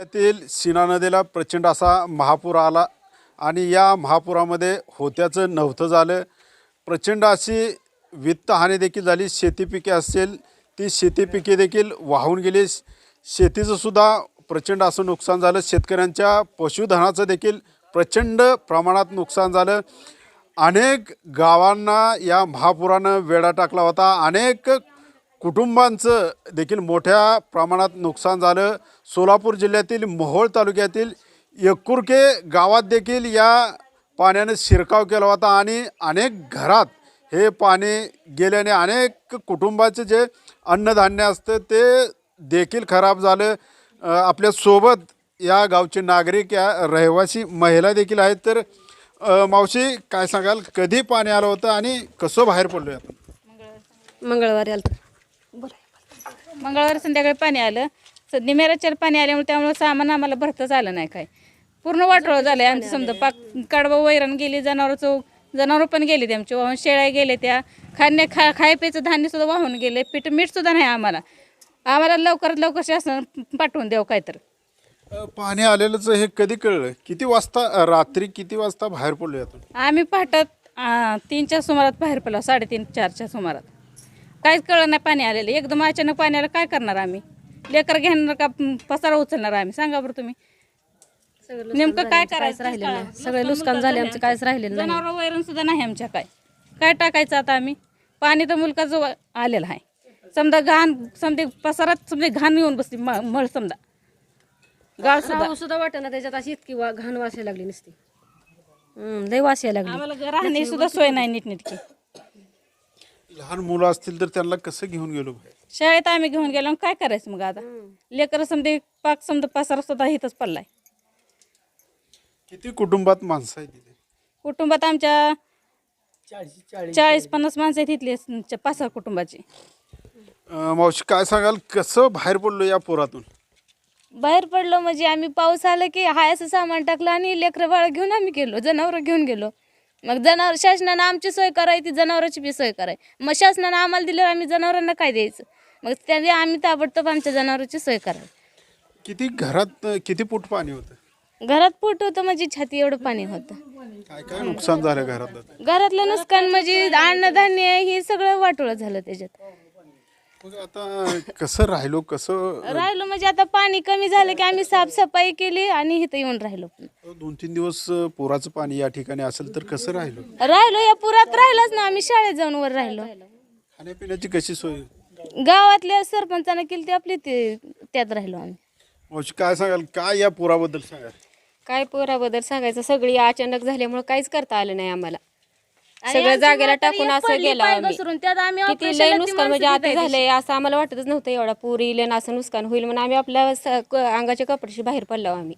त्यातील सीना नदीला प्रचंड असा महापूर आला आणि या महापुरामध्ये होत्याचं नव्हतं झालं. प्रचंड अशी वित्तहानी देखील झाली. शेती पिके असेल ती शेती पिके देखील वाहून गेली. शेतीचंसुद्धा प्रचंड असं नुकसान झालं. शेतकऱ्यांच्या पशुधनाचं देखील प्रचंड प्रमाणात नुकसान झालं. अनेक गावांना या महापुरानं वेढा टाकला होता. अनेक कुटुंबांचं देखील मोठ्या प्रमाणात नुकसान झालं. सोलापूर जिल्ह्यातील मोहोळ तालुक्यातील एकुरके गावात देखील या पाण्याने शिरकाव केला होता आणि अनेक घरात हे पाणी गेल्याने अनेक कुटुंबाचे जे अन्नधान्य असतं ते देखील खराब झालं. आपल्यासोबत या गावचे नागरिक या रहिवासी महिला देखील आहेत. तर मावशी काय सांगाल? कधी पाणी आलं होतं आणि कसं बाहेर पडलो आपण? मंगळवारी आलं मंगळवारी संध्याकाळी पाणी आलं. स- निमेराच्याला पाणी आल्यामुळे त्यामुळे सामान आम्हाला भरतच आलं नाही काय. पूर्ण वाटोळं झालंय आमचं समजा. पाक कडवं वैरण गेली जनावरचं जनावरं पण गेली त्यांची वाहून शेळ्या गेले त्या. खाण्या खा खाय प्यायचं धान्य सुद्धा वाहून गेले पीठ मीठ सुद्धा नाही आम्हाला. आम्हाला लवकरात लवकर शासन पाठवून द्यावं काय तर पाणी आलेलंच हे कधी कळलं? किती वाजता रात्री किती वाजता बाहेर पडलो आम्ही पहाटात तीनच्या सुमारात बाहेर पडलो. साडेतीन चारच्या सुमारात. काहीच कळलं नाही पाणी आलेलं. एकदम अचानक पाणी आलं काय करणार आम्ही? लेकर घेणार का पसारा उचलणार आम्ही? सांगा बरं तुम्ही. नेमकं काय करायचं? राहिलं नाही. सगळे नुकसान झाले आमचं काहीच राहिलेलं नाही. जनावर वैरण सुद्धा नाही आमच्या काय. काय टाकायचं आता आम्ही? पाणी तर मुलकाचं व- आलेलं आहे. समजा घाण समजा पसारात समजा घाण येऊन बसली म- मळ समजा. गाळ सुद्धा राहू सुद्धा. वाटत ना त्याच्यात अशी इतकी वा- घाण वास यायला लागली नुसती. हम्म, लय वास यायला लागली. आम्हाला राहणे सुद्धा सोय नाही नीटनीटकी. लहान मुलं असतील तर त्यांना कसं घेऊन गेलो शाळेत आम्ही घेऊन गेलो. काय करायचं मग आता? लेकर समजा पाक समजा पसारा सुद्धा इथंच पडलाय. किती कुटुंबात माणसं आहेत तिथे कुटुंबात आमच्या चाळीस पन्नास माणसं आहेत इथली पाच सहा कुटुंबाची. अ, मावशी काय सांगाल? कसं बाहेर पडलो या पुरातून? बाहेर पडलो म्हणजे आम्ही पाऊस आला की हाय असं सामान टाकलं आणि लेकरं बाळ घेऊन आम्ही गेलो जनावरं घेऊन गेलो. मग जनावर शासनानं आमची सोय करायची जनावरांची बी सोय कराय मग शासनानं आम्हाला दिल्यावर आम्ही जनावरांना काय द्यायचं? मग त्याने आम्ही ताबडतोब आमच्या जनावरांची सोय कराय किती घरात अ, किती फूट पाणी होतं? घरात पोट होतं म्हणजे छाती एवढं पाणी होतं. काय काय नुकसान झालं घरात घरातलं नुकसान म्हणजे अन्नधान्य हे सगळं वाटोळं झालं त्याच्यात. मग आता कसं राहिलो कसं राहिलो म्हणजे आता पाणी कमी झालं की आम्ही साफसफाई केली आणि इथं येऊन राहिलो. दोन तीन दिवस पुराचं पाणी या ठिकाणी असेल तर कसं राहिलो? राहिलो या पुरात राहिलोच ना आम्ही शाळेत जाऊन वर राहिलो. खाण्यापिण्याची कशी सोय? गावातल्या सरपंचानं केली ती आपली ते त्यात राहिलो आम्ही. मावशी काय सांगाल? काय या पुराबद्दल सांगाल? काय पोराबद्दल सांगायचं? सगळी अचानक झाल्यामुळे काहीच करता आलं नाही आम्हाला. सगळं जागेला टाकून असं गेलो आम्ही. किती लय नुकसान म्हणजे आता झालंय असं आम्हाला वाटतच नव्हतं एवढा. पूर येईल आणि असं नुकसान होईल म्हणून आम्ही आपल्या स- क- अंगाच्या कपड्याशी बाहेर पडलो आम्ही.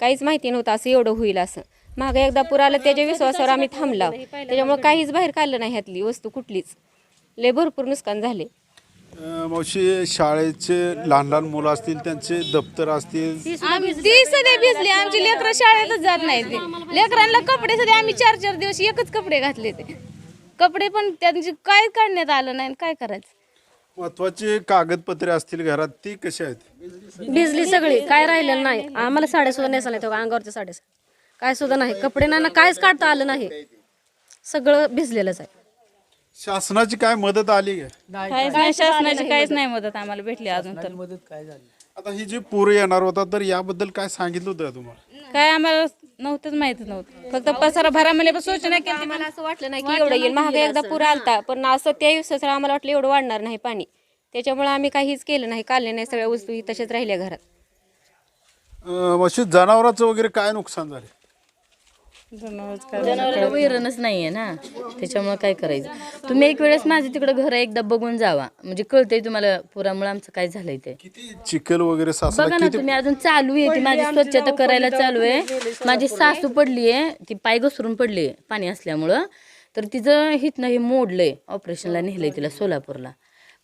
काहीच माहिती नव्हतं असं एवढं होईल असं. मागे एकदा पूर आलं त्याच्या विश्वासावर आम्ही थांबलो. त्याच्यामुळे काहीच बाहेर काढलं नाही ह्यातली वस्तू कुठलीच. लय भरपूर नुकसान झाले. मावशी शाळेचे लहान लहान मुलं असतील त्यांचे दप्तर असतील. आम्ही ती सध्या भिजली. आमची लेकरं शाळेतच जात नाही ते लेकरांना कपडे सध्या आम्ही चार चार दिवस एकच कपडे घातले ते. कपडे पण त्यांची काय काढण्यात आलं नाही आणि काय करायचं? महत्वाची कागदपत्रे असतील घरात ती कशी आहेत? भिजली सगळी. काय राहिलेलं नाही. आम्हाला साड्या सुद्धा नेसा नाही तेव्हा अंगावरच्या साड्या. काय सुद्धा नाही. कपडे नाही ना काहीच काढता आलं नाही. सगळं भिजलेलंच आहे. शासनाची काय मदत आली का काहीच नाही शासनाची काहीच नाही मदत आम्हाला भेटली अजून तर. आता ही जी पूर येणार होता तर याबद्दल काय सांगितलं होतं तुम्हाला? काय आम्हाला नव्हतंच माहिती नव्हतं. फक्त पसारा भरा म्हणजे पण सूचना केली मला असं वाटलं नाही की एवढं येईल. महागा एकदा पूर आलता पण असं त्या दिवसाचं आम्हाला वाटलं एवढं वाढणार नाही पाणी. त्याच्यामुळे आम्ही काहीच केलं नाही काढले नाही सगळ्या वस्तू ही तशाच राहिल्या घरात. अ, जनावरांचं वगैरे काय नुकसान झाले? जनावराला वैरणच नाहीये ना? त्याच्यामुळे काय करायचं? तुम्ही एक वेळेस माझं तिकडं घर एकदा बघून जावा. म्हणजे कळतंय तुम्हाला पुरामुळे आमचं काय झालंय ते. किती चिखल वगैरे बघा ना तुम्ही अजून चालू आहे ती. माझी स्वच्छता करायला चालू आहे. माझी सासू पडली आहे. ती पाय घसरून पडली आहे पाणी असल्यामुळं. तर तिचं हितनं हे मोडलंय. ऑपरेशनला नेलंय तिला सोलापूरला.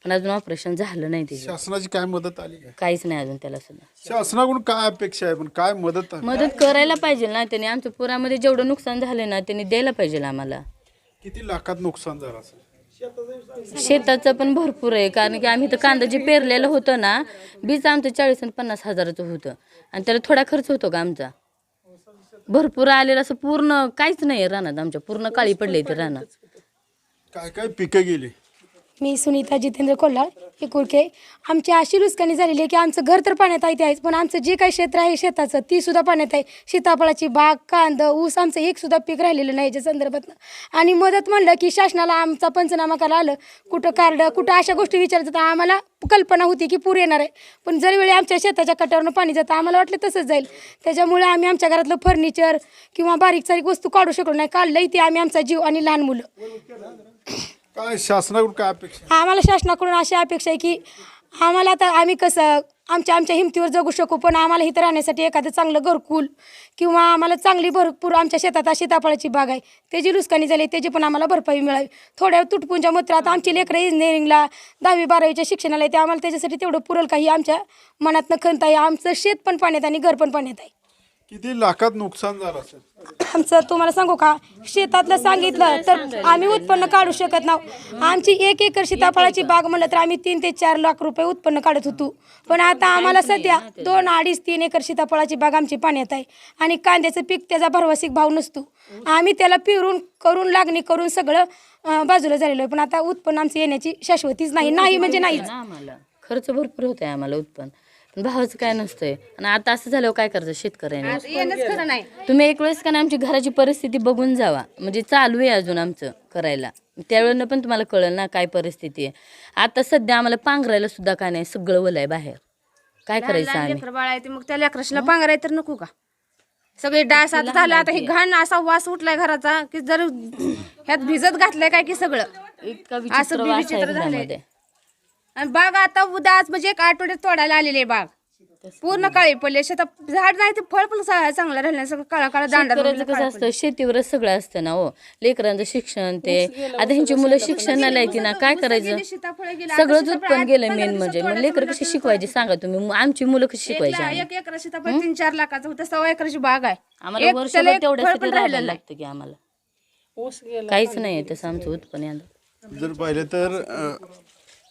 पण अजून ऑपरेशन झालं नाही तिचं. शासनाची काय मदत आली काहीच नाही अजून त्याला सुद्धा. शासनाकडून काय अपेक्षा आहे? पण काय मदत मदत करायला पाहिजे ना. त्यांनी आमच्या पुरामध्ये जेवढं नुकसान झालं ना त्यांनी द्यायला पाहिजे आम्हाला. किती लाखात नुकसान झालं असेल? शेताचं पण भरपूर आहे. कारण की आम्ही तर कांदा जे पेरलेलं होतं ना बीज आमचं चाळीस आणि पन्नास हजाराचं होतं. आणि त्याला थोडा खर्च होतो का आमचा? भरपूर आलेलं असं पूर्ण काहीच नाही रानात आमच्या. पूर्ण काळी पडली ते रानात. काय काय पिकं गेली? मी सुनीता जितेंद्र कोल्हाळ एकुळके आमची अशी लुसकानी झालेली आहे की आमचं घर तर पाण्यात आहे ते आहेच. पण आमचं जे काही क्षेत्र आहे शेताचं ती सुद्धा पाण्यात आहे. सीताफळाची बाग कांद ऊस आमचं एक सुद्धा पीक राहिलेलं नाही याच्या संदर्भात आणि मदत म्हणलं की शासनाला आमचा पंचनामा करायला आलं. कुठं कार्ड कुठं अशा गोष्टी विचारतात तर आम्हाला कल्पना होती की पूर येणार आहे. पण जर वेळी आमच्या शेताच्या कट्यावरनं पाणी जातं आम्हाला वाटलं तसंच जाईल. त्याच्यामुळे आम्ही आमच्या घरातलं फर्निचर किंवा बारीक सारीक वस्तू काढू शकलो नाही. काढलंही ते आम्ही आमचा जीव आणि लहान मुलं. काय शासनाकडून काय अपेक्षा आम्हाला शासनाकडून अशी अपेक्षा आहे की आम्हाला आता आम्ही कसं आमच्या आमच्या हिमतीवर जगू शकू पण आम्हाला इथं राहण्यासाठी एखादं चांगलं घरकुल किंवा आम्हाला चांगली भरपूर आमच्या शेतात सीताफळाची बाग आहे त्याची लुसकानी झाली त्याची पण आम्हाला भरपाई मिळावी. थोड्या तुटपुंच्या मत्रात आमची लेकरं इंजिनिअरिंगला दहावी बारावीच्या शिक्षणाला आहे ते आम्हाला त्याच्यासाठी तेवढं पुरल काही आमच्या मनातनं खंत आहे. आमचं शेत पण पाण्यात आणि घर पण पाण्यात आहे. किती लाखात नुकसान झालं असेल? आमचं तुम्हाला सांगू का? शेतातलं सांगितलं तर आम्ही उत्पन्न काढू शकत नाही आमची एक एकर सीताफळाची बाग म्हणलं तर आम्ही तीन ते चार लाख रुपये उत्पन्न काढत होतो. पण आता आम्हाला सध्या दोन अडीच तीन एकर सीताफळाची बाग आमची पाण्यात आहे. आणि कांद्याचं पीक त्याचा भरवसिक भाव नसतो. आम्ही त्याला पिरून करून लागणी करून सगळं अं, बाजूला झालेलं आहे. पण आता उत्पन्न आमचं येण्याची शाश्वतीच नाही. नाही म्हणजे नाहीच. आम्हाला खर्च भरपूर होत आहे आम्हाला उत्पन्न. भावाचं काय नसतंय. आणि आता असं झाल्यावर काय करायचं? शेतकऱ्याने. येणंच खरं नाही. तुम्ही एक वेळेस का नाही आमची घराची परिस्थिती बघून जावा. म्हणजे चालू आहे अजून आमचं करायला. त्यावेळेनं पण तुम्हाला कळेल ना काय परिस्थिती आहे. आता सध्या आम्हाला पांघरायला सुद्धा काय नाही सगळं वलय बाहेर. काय करायचं आम्ही? लेकर बाळ आहे ते मग त्या लेकराशीला पांघराय तर नको का? सगळे डास आता झालं आता हे घाण असा वास उठलाय घराचा की जर ह्यात भिजत घातलंय काय की सगळं? इतका असं विचित्र वास आहे विचित्र झालंय. घरामध्ये. आणि बाग आता उद्या आज म्हणजे एक आठवड्यात तोडायला आलेली आहे बाग. पूर्ण काळी पडली शेतात झाड नाही ते फळ पण चांगलं राहिलं नाही. सगळं काळा काळा दांडा शेतकऱ्याचं कसं असतं? शेतीवरच सगळं असतं ना हो. लेकरांचं शिक्षण ते. आता ह्यांची मुलं शिक्षणाला येते ना काय करायचं? सगळंच उत्पन्न गेलं मेन म्हणजे. मग लेकर कशी शिकवायची? सांगा तुम्ही. आमची मुलं कशी शिकवायची? एक एकर सीताफळ तीन चार लाखाचं. होतं सव्वा एकराची बाग आहे. आम्हाला तेवढ्यासाठी राहायला राहिलेलं नाही. लागतं की आम्हाला. काहीच नाही तसं आमचं उत्पन्न जर पाहिलं तर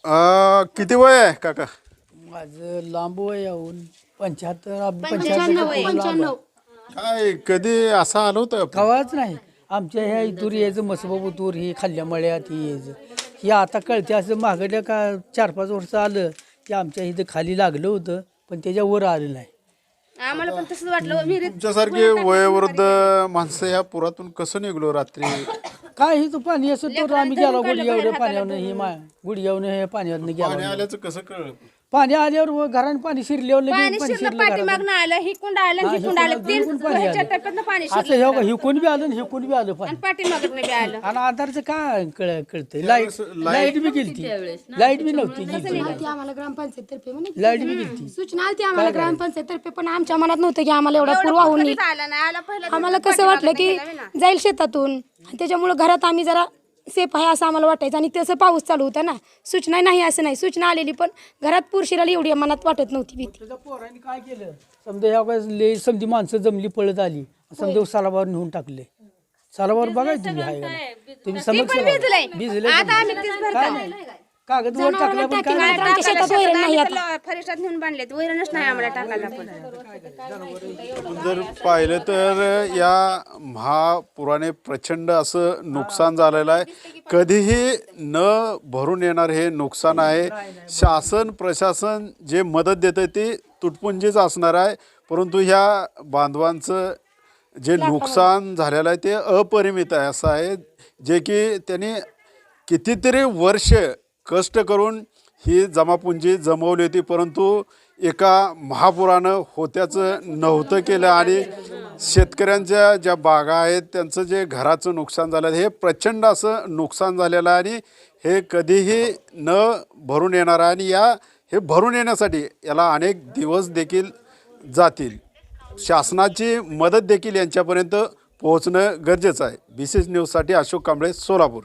अं, किती वय आहे काका? माझं लांब वय येऊन पंच्याहत्तर पंच्याहत्तर काय कधी असं आलं होतं? आपण? कवाच नाही. आमच्या ह्या इथूर यायचं मसबाबू तूर ही खाल्ल्या मळ्यात ही यायचं. ही आता कळते असं मागल्या का चार पाच वर्ष आलं की आमच्या इथं खाली लागलं होतं पण त्याच्या वर आलं नाही. आम्हाला पण तसंच वाटलं. विहिरीत तुमच्यासारखे वयोवृद्ध माणसं ह्या पुरातून कसं निघलो रात्री? काय ही तो पाणी असं तर आम्ही गेलो गुडघ्यावर पाण्यावरनं ही मा गुडघ्यावरनं हे पाण्यावरनं पाणी गेलो. आल्याचं कसं कळलं? पाणी आल्यावर व घरानं पाणी शिरल्यावर लगेच पाणी पाणी शिरलं शिरलं घरात. पाठीमागनं आलं आलं हा, हिकुंड आलं हिकुंड- तीन हिकुंड पाणी ह्याच्या आलं. टप्प्यातनं पाणी असं शिरलं. हे हिकून बी आलं आणि हिकून बी आलं पाणी. आणि पाठीमागनं बी आलं. आणि आधारचं काय कळ कळतंय? लाइट लाइट बी गेलती. लाइट बी नव्हती गेलती आलती आम्हाला ग्रामपंचायत तर्फे म्हणे लाइट बी गेलती. सूचना आलती आम्हाला ग्रामपंचायत तर्फे पण आमच्या मनात नव्हतं की आम्हाला एवढा पूर वाहून येईल. आलं नाही. आला पहिला आम्हाला कसं वाटलं की जाईल शेतातून. आणि त्याच्यामुळं घरात आम्ही जरा सेफ आहे असं आम्हाला वाटायचं. आणि तसं पाऊस चालू होता ना. सूचना नाही असं नाही. सूचना आलेली पण घरात पूर शिराली एवढी मनात वाटत नव्हती भीती. पोरांनी काय केलं? समजा ह्या वेळेस लय समधी माणसं जमली पळत आली. समजा सालाबावर नेऊन टाकले. सालाबावर बघाय तुम्ही हाय? तुम्ही समज भिजले कागद वर टाकला पण काय नाही आता. फरिष्ठात नेऊन बांधले वैरणच नाही आम्हाला टाकायला पण. जर पाहिलं तर या महापुराने प्रचंड असं नुकसान झालेलं आहे. कधीही न भरून येणार हे नुकसान आहे. शासन प्रशासन जे मदत देतं ते तुटपुंजीच असणार आहे. परंतु ह्या बांधवांचं जे नुकसान झालेलं आहे ते अपरिमित आहे असं आहे. जे की त्यांनी कितीतरी वर्ष कष्ट करून ही जमापुंजी जमवली होती परंतु एका महापुरानं होत्याचं नव्हतं केलं आणि शेतकऱ्यांच्या ज्या बागा आहेत त्यांचं जे घराचं नुकसान झालं हे प्रचंड असं नुकसान झालेलं आहे आणि हे कधीही न भरून येणार आहे आणि या हे भरून येण्यासाठी याला अनेक दिवस देखील जातील. शासनाची मदत देखील यांच्यापर्यंत पोहोचणं गरजेचं आहे. बी सी न्यूजसाठी अशोक कांबळे सोलापूर.